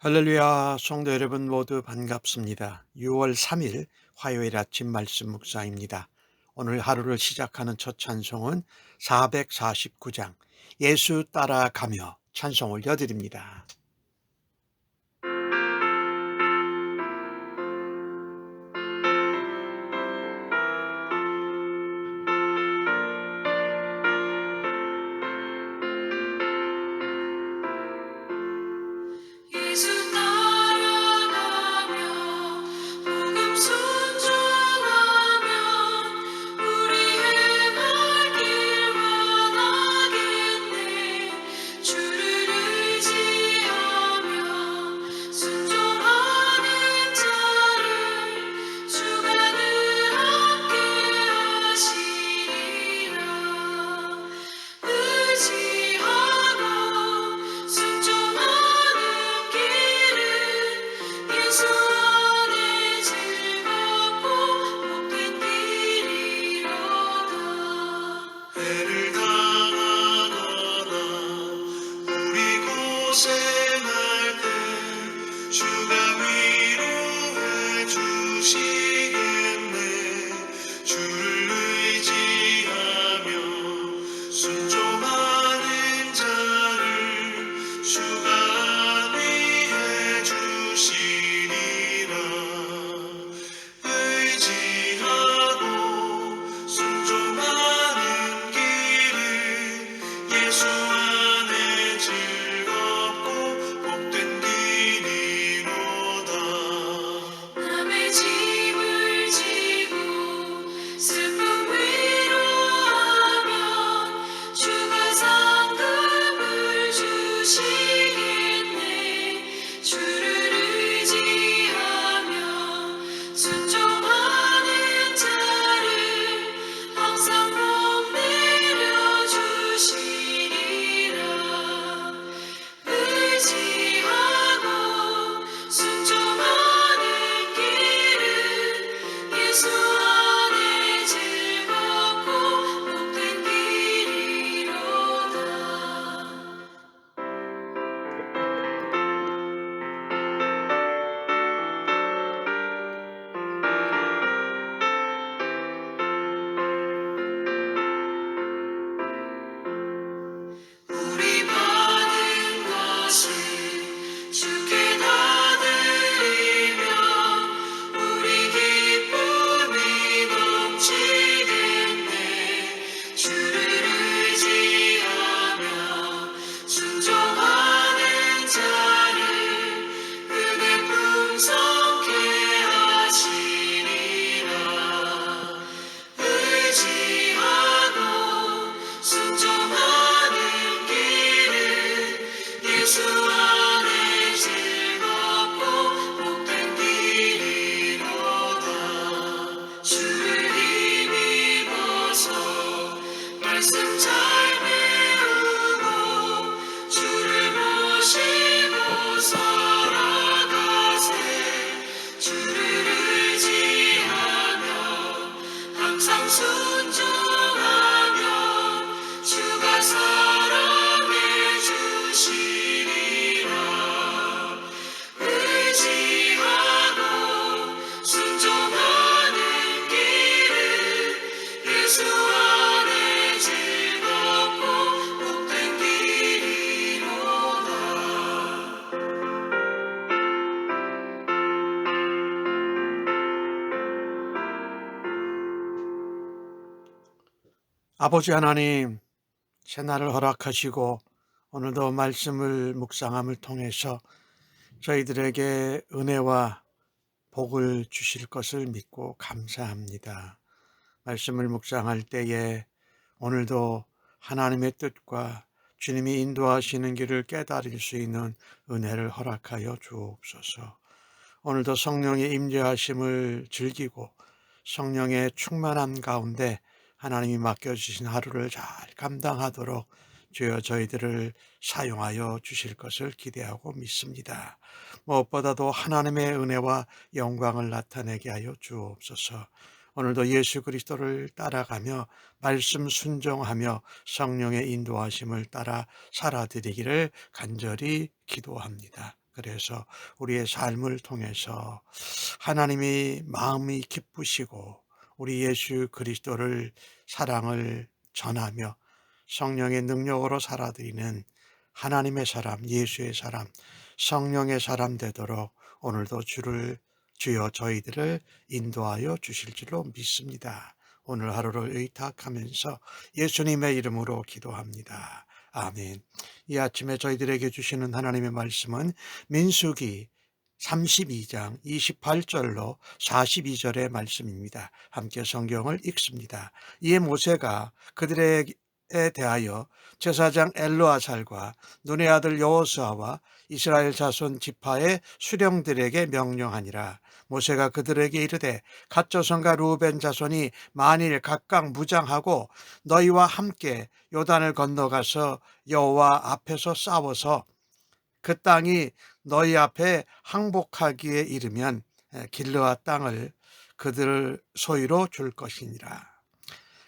할렐루야, 성도 여러분 모두 반갑습니다. 6월 3일 화요일 아침 말씀 묵상입니다. 오늘 하루를 시작하는 첫 찬송은 449장 예수 따라가며 찬송 올려드립니다. 주가 아버지 하나님, 새 날을 허락하시고 오늘도 말씀을 묵상함을 통해서 저희들에게 은혜와 복을 주실 것을 믿고 감사합니다. 말씀을 묵상할 때에 오늘도 하나님의 뜻과 주님이 인도하시는 길을 깨달을 수 있는 은혜를 허락하여 주옵소서. 오늘도 성령의 임재하심을 즐기고 성령의 충만함 가운데 하나님이 맡겨주신 하루를 잘 감당하도록 주여 저희들을 사용하여 주실 것을 기대하고 믿습니다. 무엇보다도 하나님의 은혜와 영광을 나타내게 하여 주옵소서. 오늘도 예수 그리스도를 따라가며 말씀 순종하며 성령의 인도하심을 따라 살아드리기를 간절히 기도합니다. 그래서 우리의 삶을 통해서 하나님이 마음이 기쁘시고 우리 예수 그리스도를 사랑을 전하며 성령의 능력으로 살아드리는 하나님의 사람, 예수의 사람, 성령의 사람 되도록 오늘도 주를 주여 저희들을 인도하여 주실 줄로 믿습니다. 오늘 하루를 의탁하면서 예수님의 이름으로 기도합니다. 아멘. 이 아침에 저희들에게 주시는 하나님의 말씀은 민수기 32장 28절로 42절의 말씀입니다. 함께 성경을 읽습니다. 이에 모세가 그들에게 대하여 제사장 엘로아살과 눈의 아들 여호수아와 이스라엘 자손 지파의 수령들에게 명령하니라. 모세가 그들에게 이르되 갓 조선과 루벤 자손이 만일 각각 무장하고 너희와 함께 요단을 건너가서 여호와 앞에서 싸워서 그 땅이 너희 앞에 항복하기에 이르면 길르아 땅을 그들 소유로 줄 것이니라.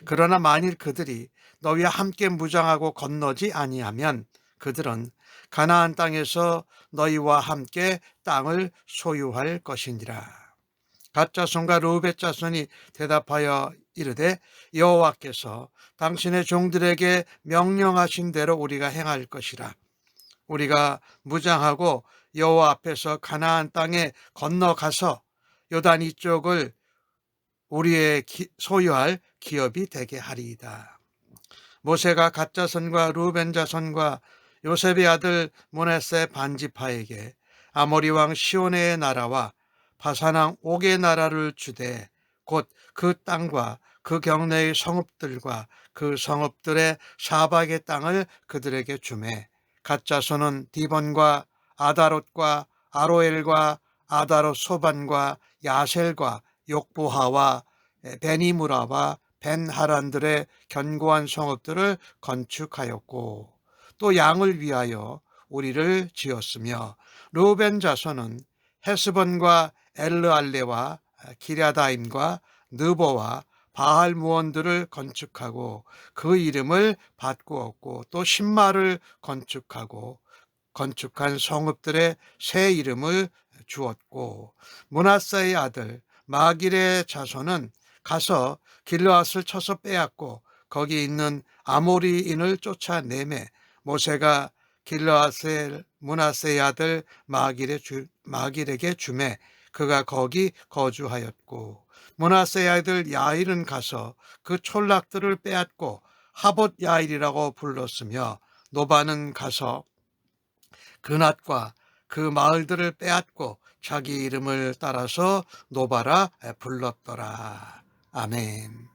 그러나 만일 그들이 너희와 함께 무장하고 건너지 아니하면 그들은 가나안 땅에서 너희와 함께 땅을 소유할 것이니라. 가짜손과 루벳 자손이 대답하여 이르되 여호와께서 당신의 종들에게 명령하신 대로 우리가 행할 것이라. 우리가 무장하고 여호와 앞에서 가나안 땅에 건너가서 요단 이쪽을 우리의 기- 소유할 기업이 되게 하리이다. 모세가 가짜 선과 루벤 자손과 요셉의 아들 모네세 반지파에게 아모리 왕 시온의 나라와 바사왕 옥의 나라를 주되 곧 그 땅과 그 경내의 성읍들과 그 성읍들의 사박의 땅을 그들에게 주매 가짜손은 디본과 아다롯과 아로엘과 아다롯 소반과 야셀과 욕부하와 베니무라와 벤하란들의 견고한 성읍들을 건축하였고 또 양을 위하여 우리를 지었으며 루벤 자손은 헤스본과 엘르알레와 기랴다임과 느보와 바알 무원들을 건축하고 그 이름을 바꾸었고 또 신마를 건축하고 건축한 성읍들의 새 이름을 주었고 문하사의 아들 마길의 자손은 가서 길르앗을 쳐서 빼앗고 거기 있는 아모리인을 쫓아내매 모세가 길르앗의 문하세의 아들 마길의 주, 마길에게 주매 그가 거기 거주하였고 문하세의 아들 야일은 가서 그 촌락들을 빼앗고 하봇 야일이라고 불렀으며 노바는 가서 그낫과 그 마을들을 빼앗고 자기 이름을 따라서 노바라 불렀더라. 아멘.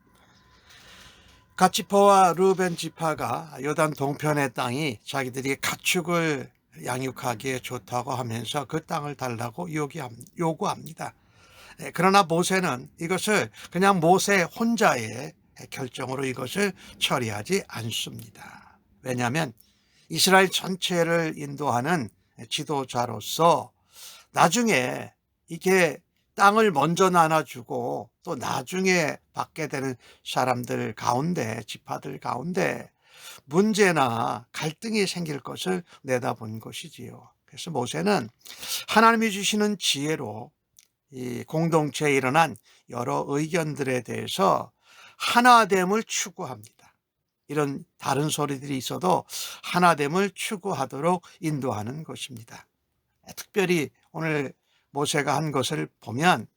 가치퍼와 루벤 지파가 요단 동편의 땅이 자기들이 가축을 양육하기에 좋다고 하면서 그 땅을 달라고 요구합니다. 예, 그러나 모세는 이것을 그냥 모세 혼자의 결정으로 이것을 처리하지 않습니다. 왜냐하면 이스라엘 전체를 인도하는 지도자로서 나중에 이게 땅을 먼저 나눠주고 또 나중에 받게 되는 사람들 가운데 지파들 가운데 문제나 갈등이 생길 것을 내다본 것이지요. 그래서 모세는 하나님이 주시는 지혜로 이 공동체에 일어난 여러 의견들에 대해서 하나됨을 추구합니다. 이런 다른 소리들이 있어도 하나됨을 추구하도록 인도하는 것입니다. 특별히 오늘 모세가 한 것을 보면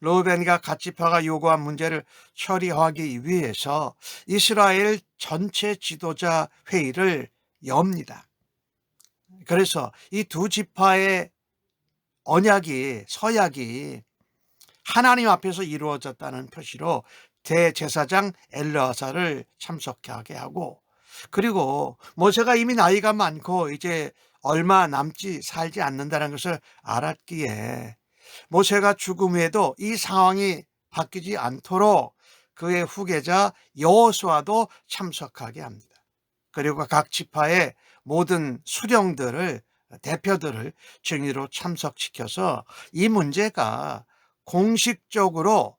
로벤과 가치파가 요구한 문제를 처리하기 위해서 이스라엘 전체 지도자 회의를 엽니다. 그래서 이 두 지파의 언약이 서약이 하나님 앞에서 이루어졌다는 표시로 대제사장 엘르아사를 참석하게 하고 그리고 모세가 이미 나이가 많고 이제 얼마 남지 살지 않는다는 것을 알았기에 모세가 죽음 후에도 이 상황이 바뀌지 않도록 그의 후계자 여호수아도 참석하게 합니다. 그리고 각 지파의 모든 수령들을 대표들을 증인으로 참석시켜서 이 문제가 공식적으로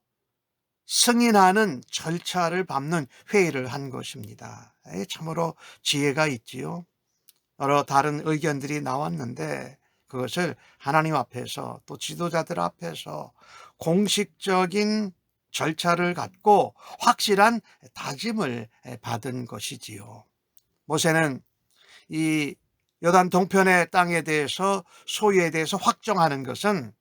승인하는 절차를 밟는 회의를 한 것입니다. 에, 참으로 지혜가 있지요. 여러 다른 의견들이 나왔는데 그것을 하나님 앞에서 또 지도자들 앞에서 공식적인 절차를 갖고 확실한 다짐을 받은 것이지요. 모세는 이 요단 동편의 땅에 대해서 소유에 대해서 확정하는 것은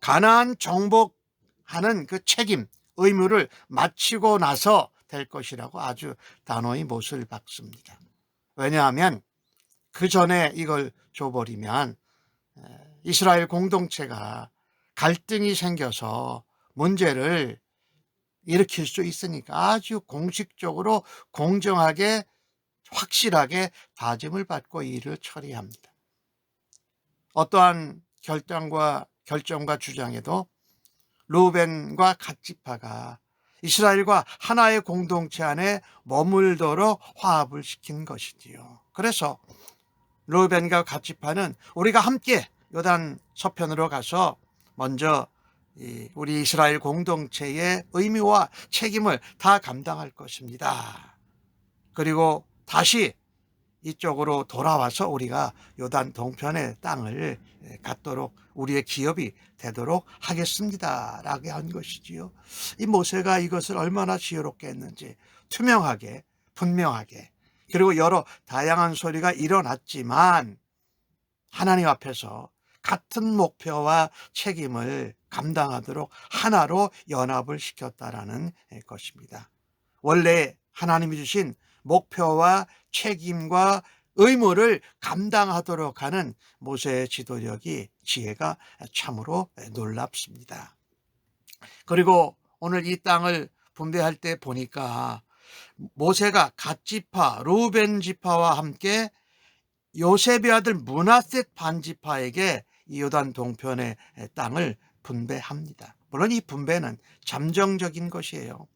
가나안 정복하는 그 책임, 의무를 마치고 나서 될 것이라고 아주 단호히 못을 박습니다. 왜냐하면 그 전에 이걸 줘버리면 이스라엘 공동체가 갈등이 생겨서 문제를 일으킬 수 있으니까 아주 공식적으로 공정하게 확실하게 다짐을 받고 이 일을 처리합니다. 어떠한 결정과 결정과 주장에도 루벤과 갓지파가 이스라엘과 하나의 공동체 안에 머물도록 화합을 시킨 것이지요. 그래서 루벤과 갓지파는 우리가 함께 요단 서편으로 가서 먼저 우리 이스라엘 공동체의 의미와 책임을 다 감당할 것입니다. 그리고 다시 이쪽으로 돌아와서 우리가 요단 동편의 땅을 갖도록 우리의 기업이 되도록 하겠습니다. 라고 한 것이지요. 이 모세가 이것을 얼마나 지혜롭게 했는지 투명하게, 분명하게, 그리고 여러 다양한 소리가 일어났지만 하나님 앞에서 같은 목표와 책임을 감당하도록 하나로 연합을 시켰다라는 것입니다. 원래 하나님이 주신 목표와 책임과 의무를 감당하도록 하는 모세의 지도력이 지혜가 참으로 놀랍습니다. 그리고 오늘 이 땅을 분배할 때 보니까 모세가 갓 지파, 루벤 지파와 함께 요셉의 아들 문하셋 반지파에게 이 요단 동편의 땅을 분배합니다. 물론 이 분배는 잠정적인 것이에요.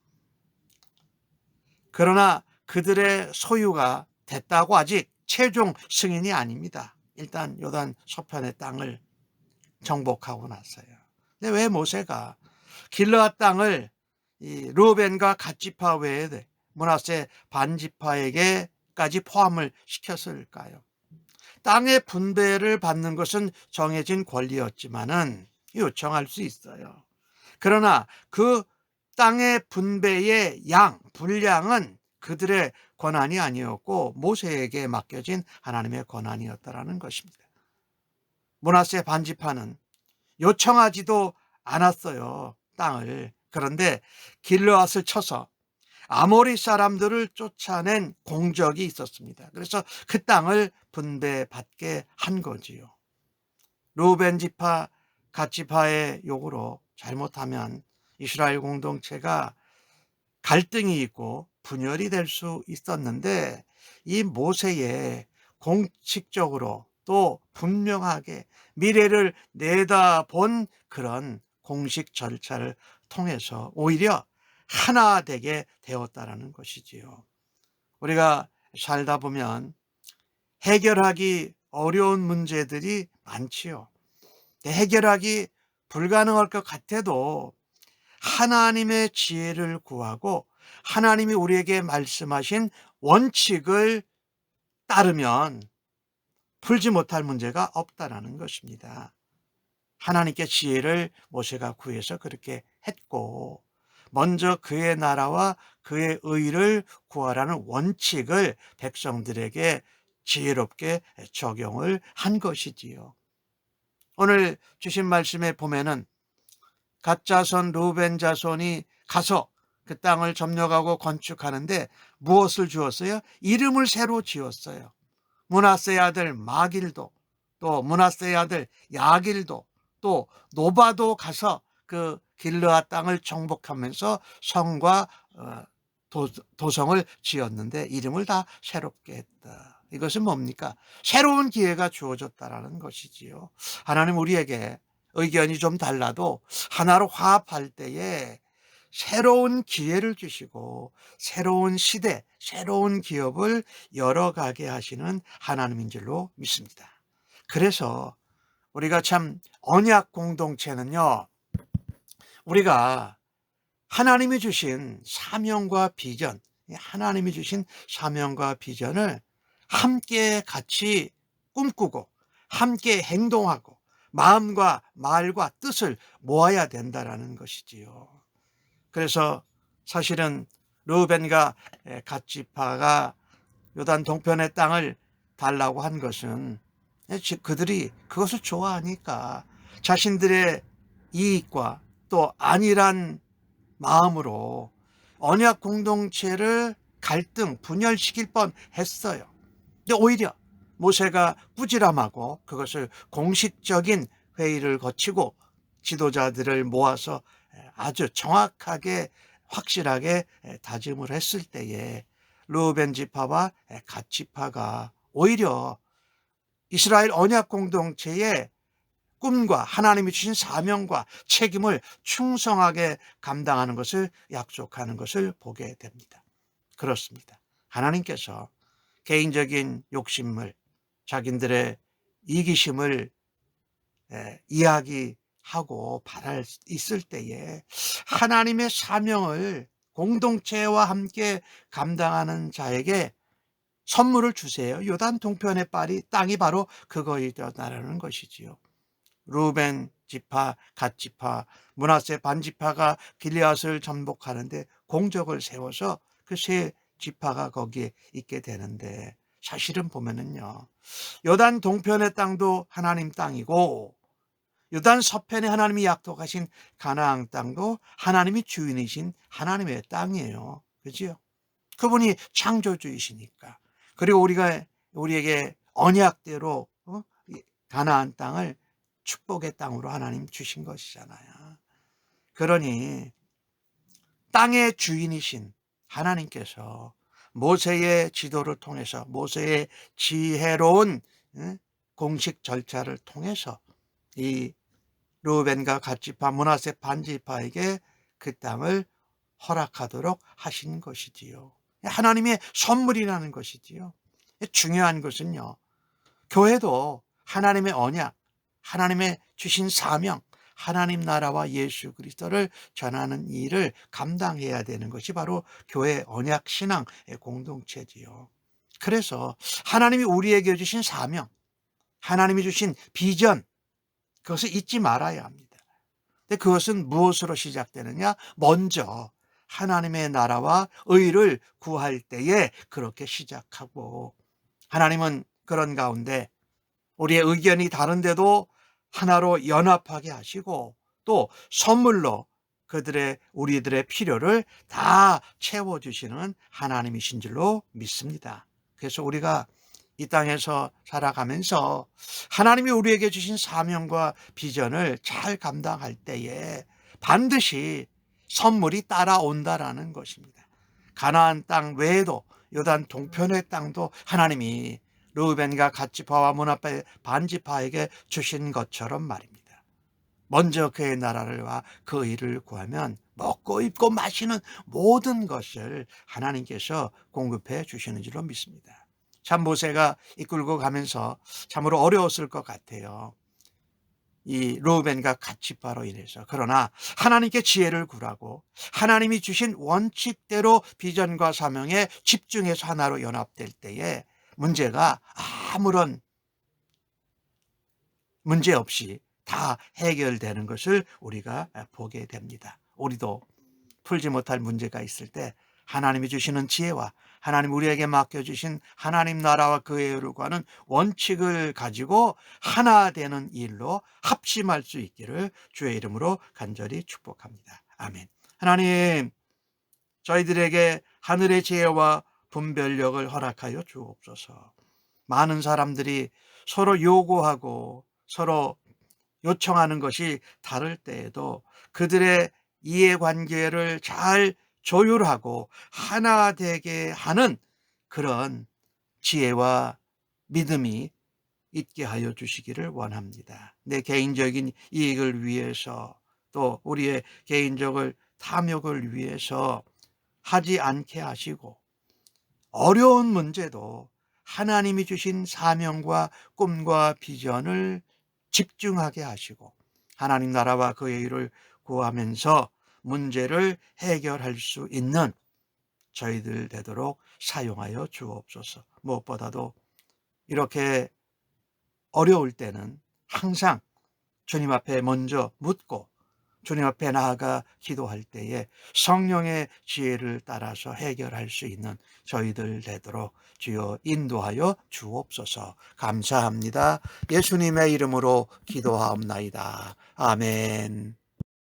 그러나 그들의 소유가 됐다고 아직 최종 승인이 아닙니다. 일단 요단 서편의 땅을 정복하고 났어요. 근데 왜 모세가 길르앗 땅을 이 루벤과 갓지파 외에 문하세 반지파에게까지 포함을 시켰을까요? 땅의 분배를 받는 것은 정해진 권리였지만은 요청할 수 있어요. 그러나 그 땅의 분배의 양, 분량은 그들의 권한이 아니었고 모세에게 맡겨진 하나님의 권한이었다라는 것입니다. 문하세 반지파는 요청하지도 않았어요. 땅을. 그런데 길르앗을 쳐서 아모리 사람들을 쫓아낸 공적이 있었습니다. 그래서 그 땅을 분배받게 한 거지요. 루벤 지파, 갓 지파의 요구로 잘못하면 이스라엘 공동체가 갈등이 있고 분열이 될 수 있었는데 이 모세의 공식적으로 또 분명하게 미래를 내다본 그런 공식 절차를 통해서 오히려 하나 되게 되었다라는 것이지요. 우리가 살다 보면 해결하기 어려운 문제들이 많지요. 해결하기 불가능할 것 같아도 하나님의 지혜를 구하고 하나님이 우리에게 말씀하신 원칙을 따르면 풀지 못할 문제가 없다라는 것입니다. 하나님께 지혜를 모세가 구해서 그렇게 했고 먼저 그의 나라와 그의 의를 구하라는 원칙을 백성들에게 지혜롭게 적용을 한 것이지요. 오늘 주신 말씀에 보면은 가짜손 루벤 자손이 가서 그 땅을 점령하고 건축하는데 무엇을 주었어요? 이름을 새로 지었어요. 문하세의 아들 마길도 또 문하세의 아들 야길도 또 노바도 가서 그 길르아 땅을 정복하면서 성과 어, 도성을 지었는데 이름을 다 새롭게 했다. 이것은 뭡니까? 새로운 기회가 주어졌다라는 것이지요. 하나님 우리에게 의견이 좀 달라도 하나로 화합할 때에 새로운 기회를 주시고 새로운 시대, 새로운 기업을 열어가게 하시는 하나님인 줄로 믿습니다. 그래서 우리가 참 언약 공동체는요, 우리가 하나님이 주신 사명과 비전, 하나님이 주신 사명과 비전을 함께 같이 꿈꾸고 함께 행동하고 마음과 말과 뜻을 모아야 된다라는 것이지요. 그래서 사실은 루벤과 갓지파가 요단 동편의 땅을 달라고 한 것은 그들이 그것을 좋아하니까 자신들의 이익과 또 안일한 마음으로 언약 공동체를 갈등, 분열시킬 뻔 했어요. 근데 오히려 모세가 꾸지람하고 그것을 공식적인 회의를 거치고 지도자들을 모아서 아주 정확하게 확실하게 다짐을 했을 때에 루벤 지파와 갓 지파가 오히려 이스라엘 언약 공동체의 꿈과 하나님이 주신 사명과 책임을 충성하게 감당하는 것을 약속하는 것을 보게 됩니다. 그렇습니다. 하나님께서 개인적인 욕심을 자기들의 이기심을 이야기 하고 바랄 있을 때에 하나님의 사명을 공동체와 함께 감당하는 자에게 선물을 주세요. 요단 동편의 빨이 땅이 바로 그거이다라는 것이지요. 루벤 지파, 갓 지파, 문하세 반 지파가 길리앗을 전복하는데 공적을 세워서 그 세 지파가 거기에 있게 되는데 사실은 보면은요. 요단 동편의 땅도 하나님 땅이고 요단 서편에 하나님이 약속하신 가나안 땅도 하나님이 주인이신 하나님의 땅이에요. 그지요? 그분이 창조주이시니까. 그리고 우리가 우리에게 언약대로 어? 가나안 땅을 축복의 땅으로 하나님 주신 것이잖아요. 그러니 땅의 주인이신 하나님께서 모세의 지도를 통해서 모세의 지혜로운 공식 절차를 통해서 이 루벤과 갓지파 문하세 반지파에게 그 땅을 허락하도록 하신 것이지요. 하나님의 선물이라는 것이지요. 중요한 것은요. 교회도 하나님의 언약, 하나님의 주신 사명, 하나님 나라와 예수 그리스도를 전하는 일을 감당해야 되는 것이 바로 교회 언약 신앙의 공동체지요. 그래서 하나님이 우리에게 주신 사명, 하나님이 주신 비전, 그것을 잊지 말아야 합니다. 근데 그것은 무엇으로 시작되느냐? 먼저 하나님의 나라와 의를 구할 때에 그렇게 시작하고 하나님은 그런 가운데 우리의 의견이 다른데도 하나로 연합하게 하시고 또 선물로 그들의 우리들의 필요를 다 채워주시는 하나님이신 줄로 믿습니다. 그래서 우리가 이 땅에서 살아가면서 하나님이 우리에게 주신 사명과 비전을 잘 감당할 때에 반드시 선물이 따라온다라는 것입니다. 가나안 땅 외에도 요단 동편의 땅도 하나님이 루벤과 갓지파와 문하파 반지파에게 주신 것처럼 말입니다. 먼저 그의 나라를 와 그 일을 구하면 먹고 입고 마시는 모든 것을 하나님께서 공급해 주시는 줄로 믿습니다. 참 모세가 이끌고 가면서 참으로 어려웠을 것 같아요. 이 루벤과 갓지파로 인해서 그러나 하나님께 지혜를 구하고 하나님이 주신 원칙대로 비전과 사명에 집중해서 하나로 연합될 때에 문제가 아무런 문제 없이 다 해결되는 것을 우리가 보게 됩니다. 우리도 풀지 못할 문제가 있을 때 하나님이 주시는 지혜와 하나님 우리에게 맡겨주신 하나님 나라와 그의 의를 구하는 원칙을 가지고 하나 되는 일로 합심할 수 있기를 주의 이름으로 간절히 축복합니다. 아멘. 하나님, 저희들에게 하늘의 지혜와 분별력을 허락하여 주옵소서. 많은 사람들이 서로 요구하고 서로 요청하는 것이 다를 때에도 그들의 이해관계를 잘 조율하고 하나 되게 하는 그런 지혜와 믿음이 있게 하여 주시기를 원합니다. 내 개인적인 이익을 위해서 또 우리의 개인적을 탐욕을 위해서 하지 않게 하시고 어려운 문제도 하나님이 주신 사명과 꿈과 비전을 집중하게 하시고 하나님 나라와 그의 일을 구하면서 문제를 해결할 수 있는 저희들 되도록 사용하여 주옵소서. 무엇보다도 이렇게 어려울 때는 항상 주님 앞에 먼저 묻고 주님 앞에 나아가 기도할 때에 성령의 지혜를 따라서 해결할 수 있는 저희들 되도록 주여 인도하여 주옵소서 감사합니다. 예수님의 이름으로 기도하옵나이다. 아멘.